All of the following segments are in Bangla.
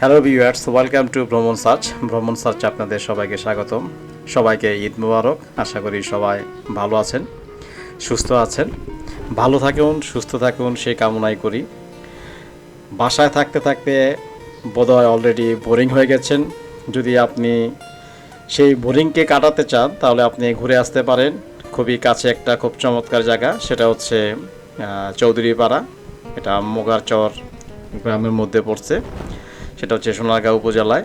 Hello viewers welcome to Bhromon search Bhromon search আপনাদের সবাইকে স্বাগতম। সবাইকে ঈদ মুবারক। আশা করি সবাই ভালো আছেন, সুস্থ আছেন। ভালো থাকুন, সুস্থ থাকুন সেই কামনাই করি। বাসায় থাকতে থাকতে বোধহয় অলরেডি বোরিং হয়ে গেছেন। যদি আপনি সেই বোরিংকে কাটাতে চান, তাহলে আপনি ঘুরে আসতে পারেন। খুবই কাছে একটা খুব চমৎকার জায়গা, সেটা হচ্ছে চৌধুরীপাড়া। এটা মোগারচর গ্রামের মধ্যে পড়ছে। সেটা হচ্ছে সোনারগাঁও উপজেলায়।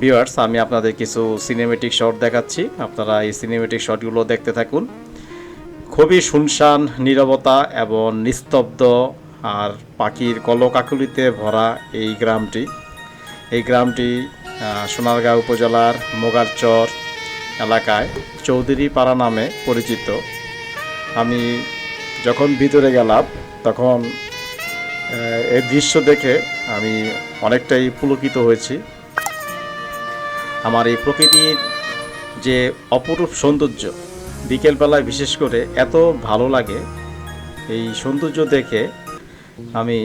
ভিউয়ার্স আমি আপনাদের কিছু সিনেমেটিক শট দেখাচ্ছি। আপনারা এই সিনেমেটিক শটগুলো দেখতে থাকুন। খুবই শুনশান, নীরবতা এবং নিস্তব্ধ আর পাখির কলকাকুলিতে ভরা এই গ্রামটি। এই গ্রামটি সোনারগাঁও উপজেলার মোগারচর এলাকায় চৌধুরী পাড়া নামে পরিচিত। আমি যখন ভিতরে গেলাম, তখন এই দৃশ্য দেখে আমি অনেকটাই পুলকিত হয়েছি। আমার এই প্রকৃতির যে অপরূপ সৌন্দর্য, বিকেলবেলায় বিশেষ করে এত ভালো লাগে, এই সৌন্দর্য দেখে আমি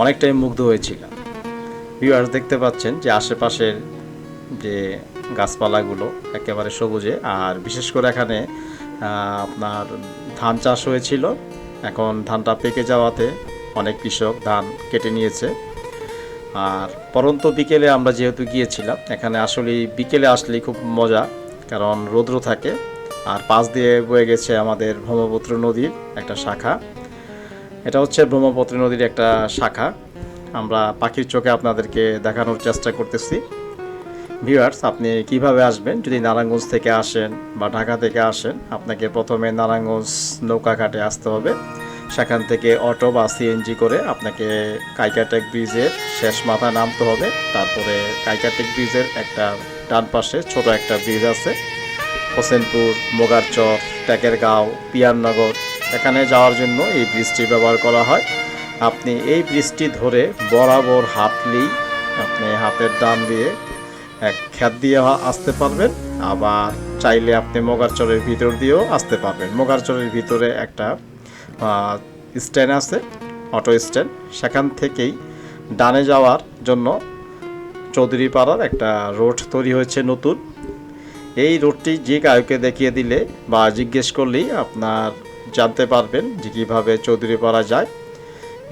অনেকটাই মুগ্ধ হয়েছিলাম। ভিউয়ার্স দেখতে পাচ্ছেন যে আশেপাশের যে গাছপালাগুলো একেবারে সবুজে, আর বিশেষ করে এখানে আপনার ধান চাষ হয়েছিল। এখন ধানটা পেকে যাওয়াতে অনেক কৃষক ধান কেটে নিয়েছে। আর পরন্ত বিকেলে আমরা যেহেতু গিয়েছিলাম, এখানে আসলে বিকেলে আসলেই খুব মজা, কারণ রৌদ্র থাকে। আর পাশ দিয়ে বয়ে গেছে আমাদের ব্রহ্মপুত্র নদীর একটা শাখা। এটা হচ্ছে ব্রহ্মপুত্র নদীর একটা শাখা। আমরা পাখির চোখে আপনাদেরকে দেখানোর চেষ্টা করতেছি। ভিউয়ার্স, আপনি কীভাবে আসবেন? যদি নারায়ণগঞ্জ থেকে আসেন বা ঢাকা থেকে আসেন, আপনাকে প্রথমে নারায়ণগঞ্জ নৌকাঘাটে আসতে হবে। সেখান থেকে অটো বা সিএনজি করে আপনাকে কাইকাটেক ব্রিজের শেষ মাথা নামতে হবে। তারপরে কাইকাটেক ব্রিজের একটা ডান পাশে ছোট একটা ব্রিজ আছে। হোসেনপুর মোগারচর টেকেরগাঁও, পিয়ারনগর, এখানে যাওয়ার জন্য এই ব্রিজটি ব্যবহার করা হয়। আপনি এই ব্রিজটি ধরে বরাবর হাঁটলেই আপনি হাতের ডান দিয়ে এক খ্যাত দিয়ে আসতে পারবেন। আবার চাইলে আপনি মোগারচরের ভিতর দিয়েও আসতে পারবেন। মোগারচরের ভিতরে একটা স্ট্যান্ড আছে অটো স্ট্যান্ড সেখান থেকেই ডানে যাওয়ার জন্য চৌধুরীপাড়ার একটা রোড তৈরি হয়েছে নতুন। এই রোডটি যে কাউকে দেখিয়ে দিলে বা জিজ্ঞেস করলেই আপনার জানতে পারবেন যে কীভাবে চৌধুরীপাড়া যায়।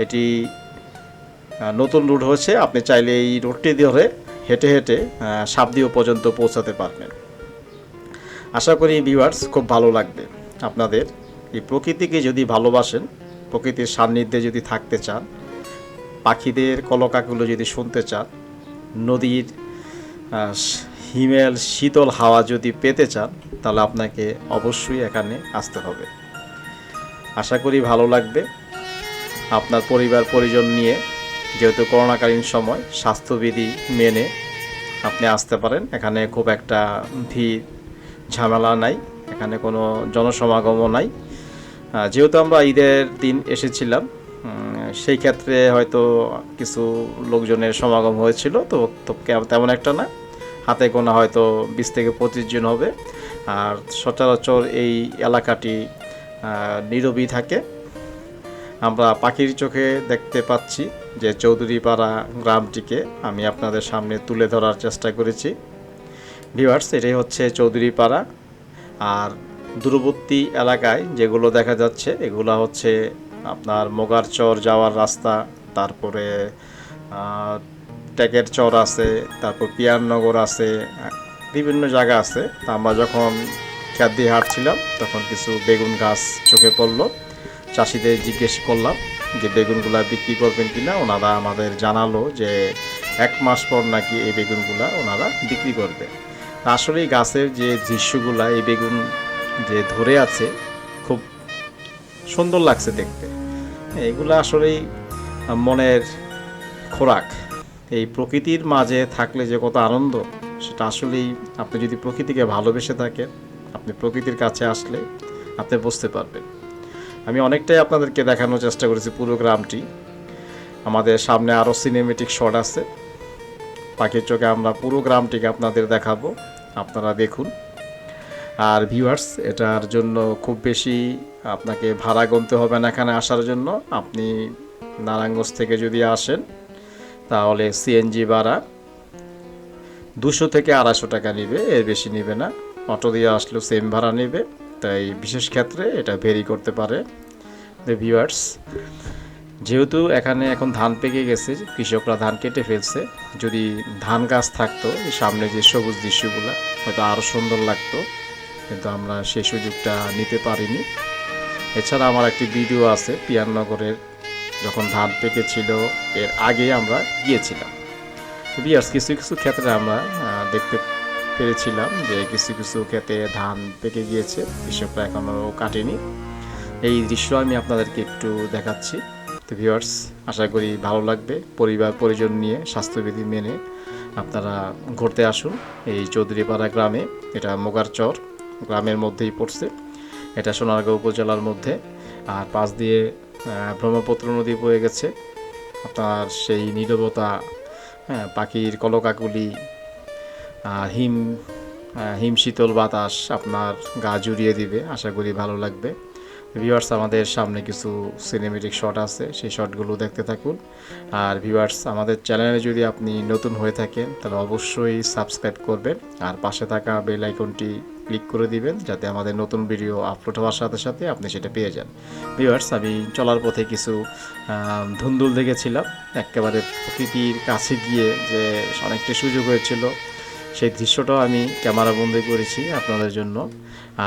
এটি নতুন রুট হয়েছে, আপনি চাইলে এই রোডটি ধরে হেঁটে হেঁটে সাবদিও পর্যন্ত পৌঁছাতে পারবেন। আশা করি ভিউয়ার্স খুব ভালো লাগবে আপনাদের। এই প্রকৃতিকে যদি ভালোবাসেন, প্রকৃতির সান্নিধ্যে যদি থাকতে চান, পাখিদের কলকাগুলো যদি শুনতে চান, নদীর হিমেল, শীতল হাওয়া যদি পেতে চান, তাহলে আপনাকে অবশ্যই এখানে আসতে হবে। আশা করি ভালো লাগবে। আপনার পরিবার, পরিজন নিয়ে যেহেতু করোনাকালীন সময়, স্বাস্থ্যবিধি মেনে আপনি আসতে পারেন। এখানে খুব একটা ভিড়, ঝামেলা নাই। এখানে কোনো জনসমাগমও নাই। যেহেতু আমরা ঈদের দিন এসেছিলাম সেই ক্ষেত্রে হয়তো কিছু লোকজনের সমাগম হয়েছিল, তো তেমন একটা না। হাতে গোনা হয়তো বিশ থেকে পঁচিশ জন হবে। আর সচরাচর এই এলাকাটি নীরবই থাকে। আমরা পাখির চোখে দেখতে পাচ্ছি যে চৌধুরীপাড়া গ্রামটিকে আমি আপনাদের সামনে তুলে ধরার চেষ্টা করেছি। ভিউয়ার্স, এটাই হচ্ছে চৌধুরীপাড়া। আর দূরবর্তী এলাকায় যেগুলো দেখা যাচ্ছে, এগুলো হচ্ছে আপনার মোগারচর যাওয়ার রাস্তা, তারপরে টেকের চর আছে, তারপর পিয়ারনগর আছে, বিভিন্ন জায়গা আছে। তা আমরা যখন খেত দিয়ে হাঁটছিলাম তখন কিছু বেগুন গাছ চোখে পড়ল। চাষিদের জিজ্ঞেস করলাম যে, বেগুনগুলা বিক্রি করবেন কিনা? ওনারা আমাদের জানালো যে, এক মাস পর নাকি এই বেগুনগুলা ওনারা বিক্রি করবে। আসলে গাছের যে দৃশ্যগুলা, এই বেগুন যে ধরে আছে, খুব সুন্দর লাগছে দেখতে। এগুলো আসলেই মনের খোরাক। এই প্রকৃতির মাঝে থাকলে যে কত আনন্দ, সেটা আসলেই আপনি যদি প্রকৃতিকে ভালোবেসে থাকেন, আপনি প্রকৃতির কাছে আসলে আপনি বুঝতে পারবেন। আমি অনেকটাই আপনাদেরকে দেখানোর চেষ্টা করেছি পুরো গ্রামটি। আমাদের সামনে আরও সিনেমেটিক শট আছে। পাখির চোখে আমরা পুরো গ্রামটিকে আপনাদের দেখাবো। আপনারা দেখুন। আর ভিউয়ার্স এটার জন্য খুব বেশি আপনাকে ভাড়া গুনতে হবে না এখানে আসার জন্য। আপনি নারায়ণগঞ্জ থেকে যদি আসেন, তাহলে সিএনজি ভাড়া দুশো থেকে আড়াইশো টাকা নেবে, এর বেশি নেবে না। অটো দিয়ে আসলেও সেম ভাড়া নেবে, তাই বিশেষ ক্ষেত্রে এটা ভেরি করতে পারে ভিউয়ার্স যেহেতু এখানে এখন ধান পেকে গেছে, কৃষকরা ধান কেটে ফেলছে, যদি ধান গাছ থাকতো সামনে যে সবুজ দৃশ্যগুলো, হয়তো আরও সুন্দর লাগতো। কিন্তু আমরা সেই সুযোগটা নিতে পারিনি। এছাড়া আমার একটি ভিডিও আছে পিয়াননগরের, যখন ধান পেকেছিল, এর আগে আমরা গিয়েছিলাম। বিয়ার্স কিছু কিছু ক্ষেত্রে আমরা দেখতে পেরেছিলাম যে কিছু কিছু ক্ষেত্রে ধান পেকে গিয়েছে, কৃষকরা এখনও কাটেনি। এই দৃশ্য আমি আপনাদেরকে একটু দেখাচ্ছি। তো ভিউয়ার্স আশা করি ভালো লাগবে। পরিবার, পরিজন নিয়ে স্বাস্থ্যবিধি মেনে আপনারা ঘুরতে আসুন। এই চৌধুরীপাড়া গ্রামে, এটা মোগারচর। গ্রামের মধ্যেই পড়ছে। এটা সোনারগাঁও উপজেলার মধ্যে। আর পাশ দিয়ে ব্রহ্মপুত্র নদী বয়ে গেছে। আপনার সেই নীরবতা হ্যাঁ পাখির কলকাকুলি, আর হিম হিম শীতল বাতাস আপনার গা জুড়িয়ে দিবে। আশা করি ভালো লাগবে। ভিউয়ার্স আমাদের সামনে কিছু সিনেমেটিক শট আছে। সেই শটগুলো দেখতে থাকুন। আর ভিউয়ার্স আমাদের চ্যানেলে যদি আপনি নতুন হয়ে থাকেন, তাহলে অবশ্যই সাবস্ক্রাইব করবেন। আর পাশে থাকা বেল আইকনটি ক্লিক করে দিবেন যাতে আমাদের নতুন ভিডিও আপলোড হওয়ার সাথে সাথে আপনি সেটা পেয়ে যান। ভিউয়ার্স আমি চলার পথে কিছু ধুন্দুল দেখেছিলাম। একেবারে প্রকৃতির কাছে গিয়ে যে অনেকটা সুযোগ হয়েছিল, সেই দৃশ্যটাও আমি ক্যামেরা বন্দি করেছি আপনাদের জন্য।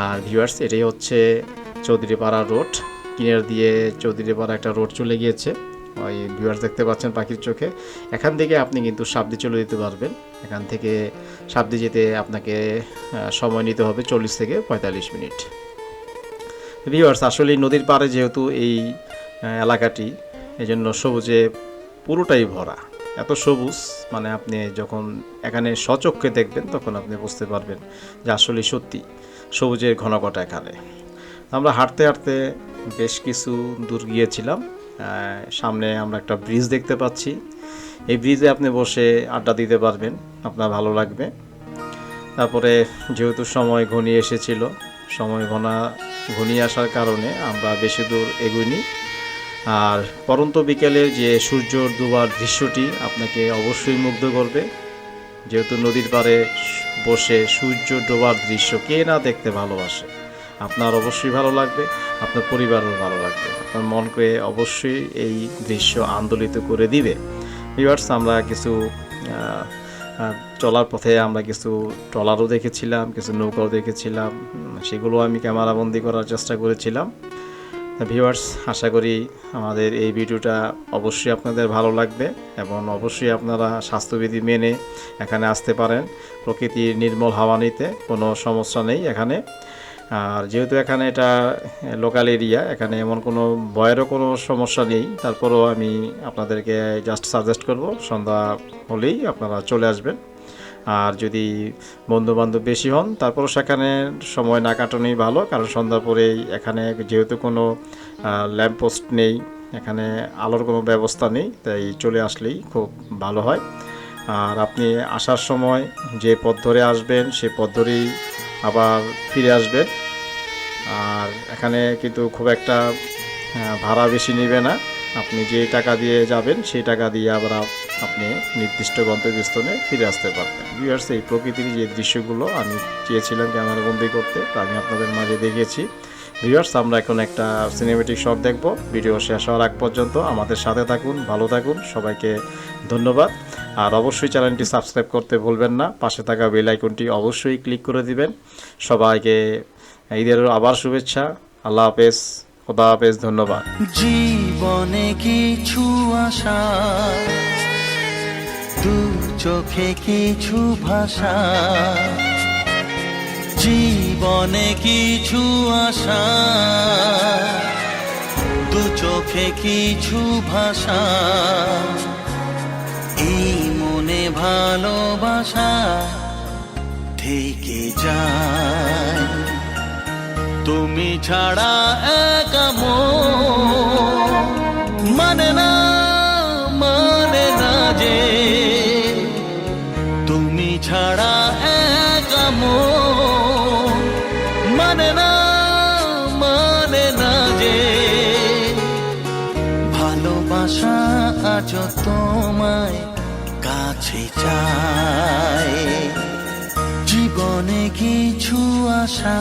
আর ভিউয়ার্স এটাই হচ্ছে চৌধুরীপাড়া রোড। কিনার দিয়ে চৌধুরীপাড়া একটা রোড চলে গিয়েছে। ওই ভিউয়ার্স দেখতে পাচ্ছেন পাখির চোখে। এখান থেকে আপনি কিন্তু সাবদি চলে যেতে পারবেন। এখান থেকে সাবদি যেতে আপনাকে সময় নিতে হবে চল্লিশ থেকে পঁয়তাল্লিশ মিনিট। ভিউয়ার্স আসলে নদীর পাড়ে যেহেতু এই এলাকাটি, এজন্য সবুজে পুরোটাই ভরা। এত সবুজ মানে আপনি যখন এখানে সচক্ষে দেখবেন, তখন আপনি বুঝতে পারবেন যে আসলে সত্যি সবুজের ঘনঘটা এখানে। আমরা হাঁটতে হাঁটতে বেশ কিছু দূর গিয়েছিলাম। সামনে আমরা একটা ব্রিজ দেখতে পাচ্ছি। এই ব্রিজে আপনি বসে আড্ডা দিতে পারবেন, আপনার ভালো লাগবে। তারপরে যেহেতু সময় ঘনিয়ে এসেছিল, সময় ঘনা, ঘনিয়ে আসার কারণে আমরা বেশি দূর এগুইনি। আর পরন্ত বিকেলের যে সূর্য ডুবার দৃশ্যটি আপনাকে অবশ্যই মুগ্ধ করবে। যেহেতু নদীর পাড়ে বসে সূর্য ডোবার দৃশ্য কে না দেখতে ভালোবাসে, আপনার অবশ্যই ভালো লাগবে, আপনার পরিবারও ভালো লাগবে। আপনার মনকে অবশ্যই এই দৃশ্য আন্দোলিত করে দিবে। ভিউয়ার্স আমরা কিছু চলার পথে আমরা কিছু ট্রলারও দেখেছিলাম, কিছু নৌকাও দেখেছিলাম সেগুলো আমি ক্যামেরাবন্দি করার চেষ্টা করেছিলাম। ভিউয়ার্স আশা করি আমাদের এই ভিডিওটা অবশ্যই আপনাদের ভালো লাগবে এবং অবশ্যই আপনারা স্বাস্থ্যবিধি মেনে এখানে আসতে পারেন। প্রকৃতির নির্মল হাওয়া নিতে কোনো সমস্যা নেই এখানে। আর যেহেতু এখানে এটা লোকাল এরিয়া এখানে এমন কোনো ভয়েরও কোনো সমস্যা নেই। তারপরেও আমি আপনাদেরকে জাস্ট সাজেস্ট করব, সন্ধ্যা হলেই আপনারা চলে আসবেন। আর যদি বন্ধু বান্ধব বেশি হন, তারপরও সেখানে সময় না কাটানোই ভালো, কারণ সন্ধ্যার পরেই এখানে যেহেতু কোনো ল্যাম্পপোস্ট নেই, এখানে আলোর কোনো ব্যবস্থা নেই, তাই চলে আসলেই খুব ভালো হয়। আর আপনি আসার সময় যে পথ ধরে আসবেন, সে পথ ধরেই আবার ফিরে আসবেন আর এখানে কিন্তু খুব একটা ভাড়া বেশি নেবে না। আপনি যে টাকা দিয়ে যাবেন, সেই টাকা দিয়ে আবার আপনি নির্দিষ্ট গন্তব্যস্থলে ফিরে আসতে পারবেন। ভিউয়ার্স এই প্রকৃতির যে দৃশ্যগুলো আমি চেয়েছিলাম ক্যামেরা বন্দি করতে, তা আমি আপনাদের মাঝে দেখেছি ভিউয়ার্স আমরা এখন একটা সিনেমেটিক শট দেখব। ভিডিও শেষ হওয়ার আগ পর্যন্ত আমাদের সাথে থাকুন, ভালো থাকুন, সবাইকে ধন্যবাদ। আর অবশ্যই চ্যানেলটি সাবস্ক্রাইব করতে ভুলবেন না। পাশে থাকা বেল আইকনটি অবশ্যই ক্লিক করে দিবেন। সবাইকে ঈদের আবার শুভেচ্ছা। আল্লাহ হাফেজ। খোদা হাফেজ। ধন্যবাদ। জীবনে কিছু আশা, দু চোখে কিছু ভাষা। জীবনে কিছু আশা, দু চোখে কিছু ভাষা। এই মনে ভালোবাসা থেকে যায়। তুমি ছাড়া একা মন জীবনে কিছু আশা।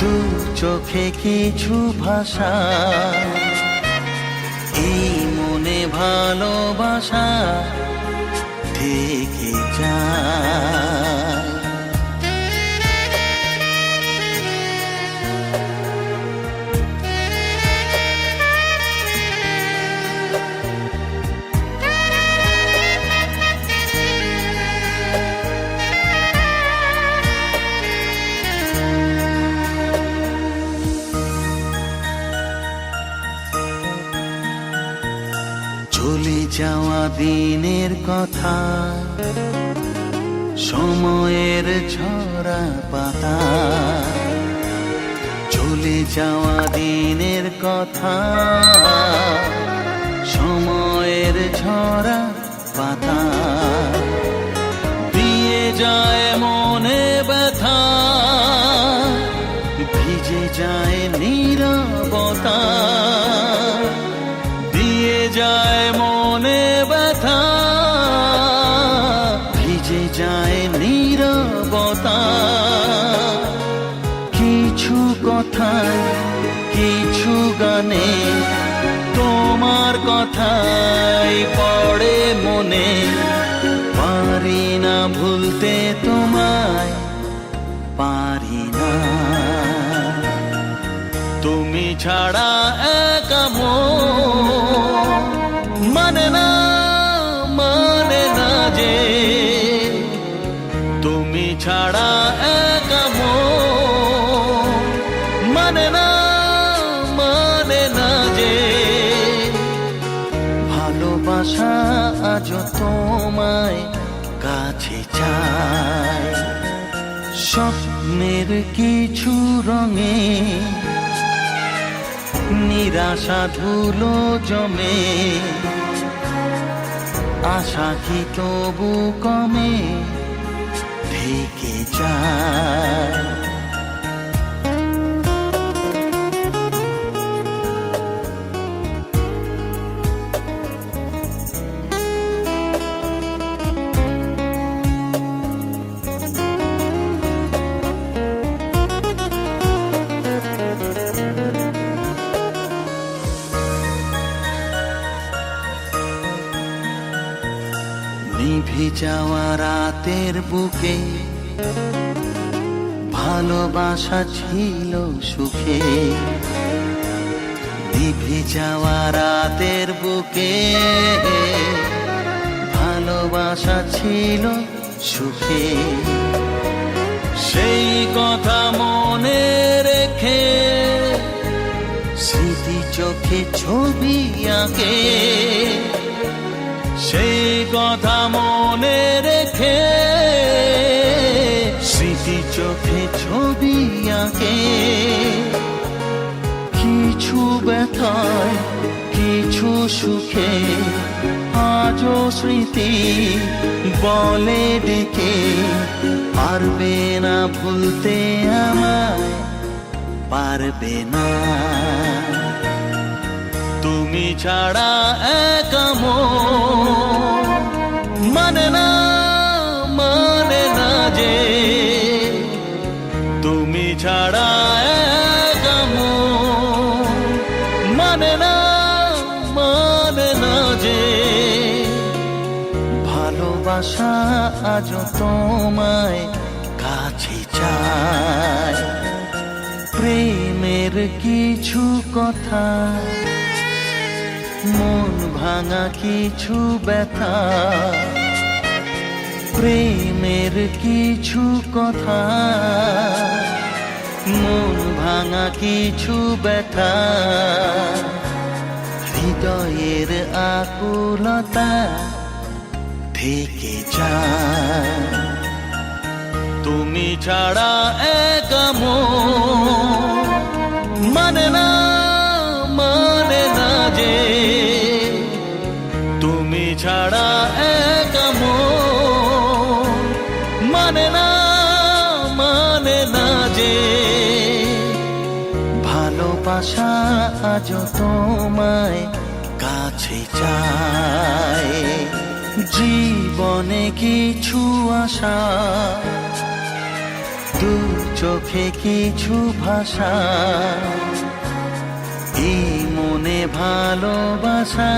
দু চোখে কিছু ভাষা। এই মনে ভালোবাসা থেকে যায় যাওয়া দিনের কথা, সময়ের ঝরা পাতা, চলে যাওয়া দিনের কথা, সময়ের ঝরা পাতা দিয়ে যায় মনে ব্যথা, ভিজে যায় নীরবতা দিয়ে যায় মনে তুমি ছাড়া একা মানে না মানে না যে তুমি ছাড়া একা মন না মানে না যে ভালোবাসা আজ তোমায় কাছে চায় স্বপ্নের কিছু রঙে নিরাশা ধুলো জমে। আশা কি তবু কমে? থেকে যায়। নিভে যাওয়া রাতের বুকে, ভালোবাসা ছিল সুখে। নিভে যাওয়া রাতের বুকে, ভালোবাসা ছিল সুখে। সেই কথা মনে রেখে, স্মৃতি চোখে ছবি আঁকে। সেই কথা মনে রেখে স্মৃতি চোখে ছবি আঁকে। কিছু ব্যথায়, কিছু সুখে আজও স্মৃতি বলে ডেকে। পারবে না ভুলতে আমায়, পারবে না। ছাড়া একা মন না মানে না যে তুমি ছাড়া একা মন মানে না মানে না যে ভালোবাসা আজ তোমায় কাছে চায়। প্রেমের কিছু কথা মন ভাঙা কিছু ব্যথা। প্রেমের কিছু কথা। মন ভাঙা কিছু ব্যথা। হৃদয়ের আকুলতা থেকে যায়। তুমি ছাড়া একা মন না মানে না যে ছাড়া একা মন না মানে না যে ভালোবাসা আজ তোমায় কাছে চায়। জীবনে কিছু আশা, দু চোখে কিছু ভাষা। এই মনে ভালোবাসা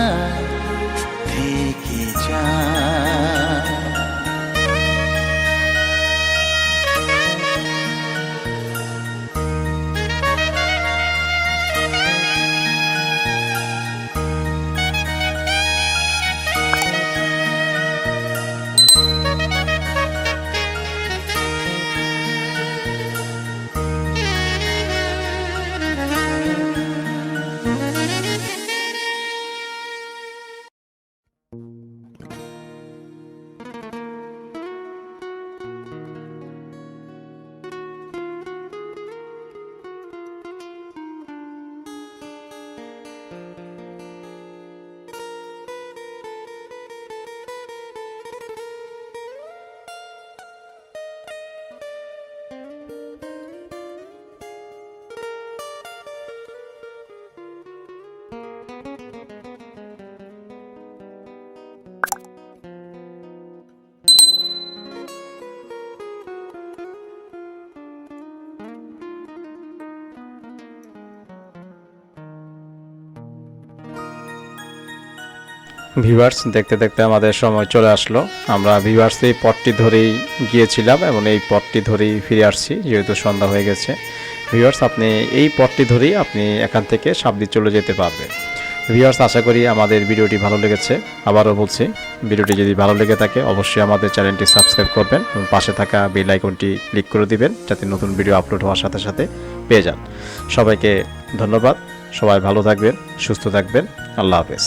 ভিউয়ার্স দেখতে দেখতে আমাদের সময় চলে আসলো। আমরা ভিউয়ার্স এই পথটি ধরেই গিয়েছিলাম এবং এই পথটি ধরেই ফিরে আসছি, যেহেতু সন্ধ্যা হয়ে গেছে। ভিউয়ার্স আপনি এই পথটি ধরেই আপনি এখান থেকে সাবদি চলে যেতে পারবেন। ভিউয়ার্স আশা করি আমাদের ভিডিওটি ভালো লেগেছে। আবারও বলছি, ভিডিওটি যদি ভালো লেগে থাকে, অবশ্যই আমাদের চ্যানেলটি সাবস্ক্রাইব করবেন এবং পাশে থাকা বেল আইকনটি ক্লিক করে দিবেন, যাতে নতুন ভিডিও আপলোড হওয়ার সাথে সাথে পেয়ে যান। সবাইকে ধন্যবাদ। সবাই ভালো থাকবেন, সুস্থ থাকবেন। আল্লাহ হাফেজ।